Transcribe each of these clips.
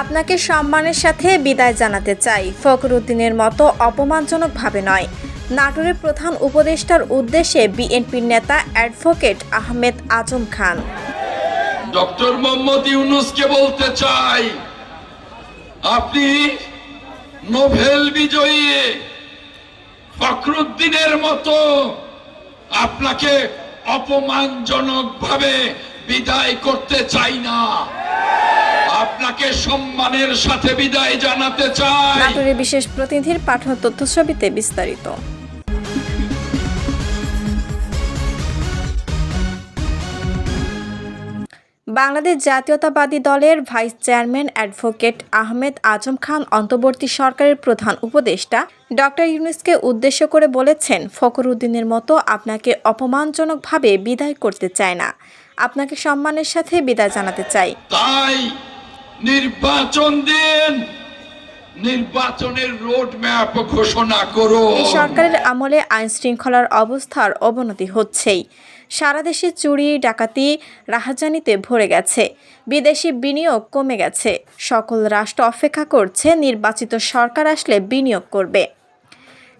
আপনাকে সম্মানের সাথে বিদায় জানাতে চাই। ফখরুদ্দিনের মতো অপমানজনকভাবে নয়। নাটোরের প্রধান উপদেষ্টার উদ্দেশ্যে বিএনপির নেতা অ্যাডভোকেট আহমেদ আজম খান। ডক্টর মোহাম্মদ ইউনুসকে বলতে চাই, আপনি নোবেল বিজয়ী। ফখরুদ্দিনের মতো আপনাকে অপমানজনক ভাবে বিদায় করতে চাই না। আপনাকে সম্মানের সাথে বিদায় জানাতে চাই। নাটোরের বিশেষ প্রতিনিধির পাঠন তথ্যছবিতে বিস্তারিত। বাংলাদেশ জাতীয়তাবাদী দলের vice chairman advocate Ahmed Azam Khan অন্তর্বর্তী সরকারের প্রধান উপদেষ্টা ডক্টর ইউনুসকে উদ্দেশ্য করে বলেছেন ফখরুদ্দিনের মতো আপনাকে অপমানজনকভাবে বিদায় করতে চায় না। আপনাকে সম্মানের সাথে বিদায় জানাতে চাই। তাই নির্বাচন দিন। নির্বাচনের রোড ম্যাপ ঘোষণা করো। এই সরকারের আমলে আইন শৃঙ্খলার অবস্থার অবনতি হচ্ছেই। সারা দেশে চুরি, ডাকাতি, রাহাজানিতে ভরে গেছে। বিদেশি বিনিয়োগ কমে গেছে। সকল রাষ্ট্র অপেক্ষা করছে নির্বাচিত সরকার আসলে বিনিয়োগ করবে।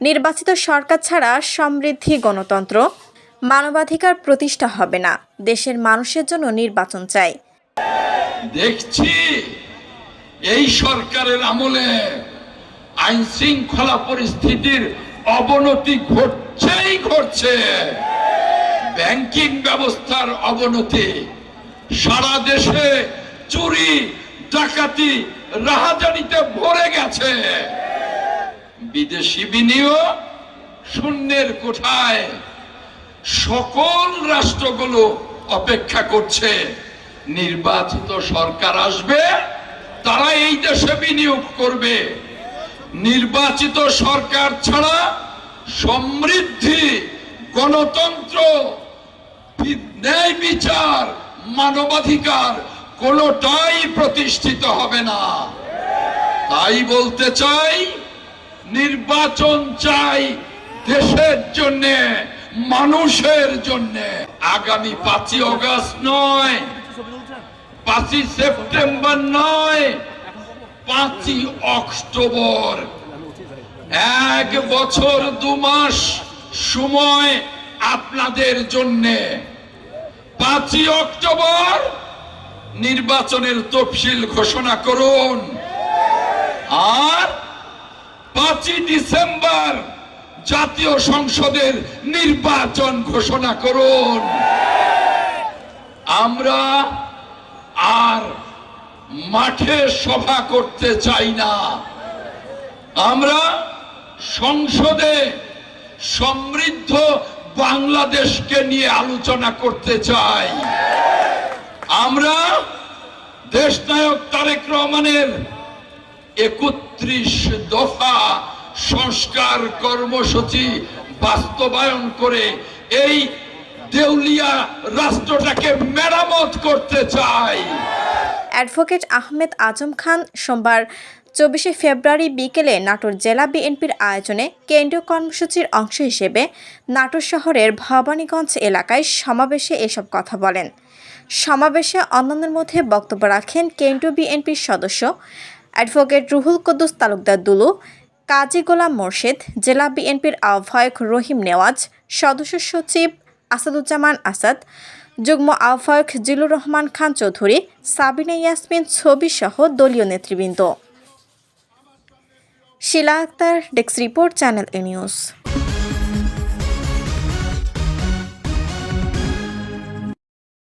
নির্বাচিত সরকার ছাড়া সমৃদ্ধি গণতন্ত্র, মানবাধিকার প্রতিষ্ঠা হবে না। দেশের মানুষের জন্য নির্বাচন চাই। দেখছি এই সরকারের আমলে আইন শৃঙ্খলা পরিস্থিতির অবনতি ঘটছেই ঘটছে। ব্যাংকিং ব্যবস্থার অবনতি, সারা দেশে চুরি, ডাকাতি, রাহাজানিতে ভরে গেছে। বিদেশি বিনিয়োগ শূন্যের কোঠায়। সকল রাষ্ট্রগুলো অপেক্ষা করছে। নির্বাচিত সরকার আসবে, তারা এই দেশে বিনিয়োগ করবে। নির্বাচিত সরকার ছাড়া সমৃদ্ধি, গণতন্ত্র ন্যায় বিচার, মানবাধিকার কোনোটাই প্রতিষ্ঠিত হবে না। তাই বলতে চাই, নির্বাচন চাই দেশের জন্যে, মানুষের জন্যে। আগামী পাঁচই অগাস্ট নয় পাঁচই সেপ্টেম্বর নয়, পাঁচই অক্টোবর। এক বছর, দু মাস সময় আপনাদের জন্য। পাঁচই অক্টোবর, নির্বাচনের তফসিল ঘোষণা করুন। আর পাঁচই ডিসেম্বর, জাতীয় সংসদের নির্বাচন ঘোষণা করুন। আমরা আর মাঠে সভা করতে চাই না। আমরা সংসদে সমৃদ্ধ বাংলাদেশকে নিয়ে আলোচনা করতে চাই। আমরা দেশনায়ক তারেক রহমানের একত্রিশ দফা সংস্কার কর্মসূচি বাস্তবায়ন করে এই দেউলিয়া রাষ্ট্রটাকে মেরামত করতে চাই। অ্যাডভোকেট আহমেদ আজম খান সোমবার চব্বিশে ফেব্রুয়ারি বিকেলে নাটোর জেলা বিএনপির আয়োজনে কেন্দ্রীয় কর্মসূচির অংশ হিসেবে নাটোর শহরের ভবানীগঞ্জ এলাকায় সমাবেশে এসব কথা বলেন। সমাবেশে অন্যান্যের মধ্যে বক্তব্য রাখেন কেন্দ্রীয় বিএনপির সদস্য অ্যাডভোকেট রুহুল কুদ্দুস তালুকদার দুলু, কাজী গোলাম মোর্শেদ, জেলা বিএনপির আহ্বায়ক রহিম নেওয়াজ, সদস্য সচিব আসাদুজ্জামান আসাদ, যুগ্ম আহ্বায়ক জিলুর রহমান খান চৌধুরী, সাবিনা ইয়াসমিন ছবি সহ দলীয় নেতৃবৃন্দ। Shila Akter, desk report, channel A news.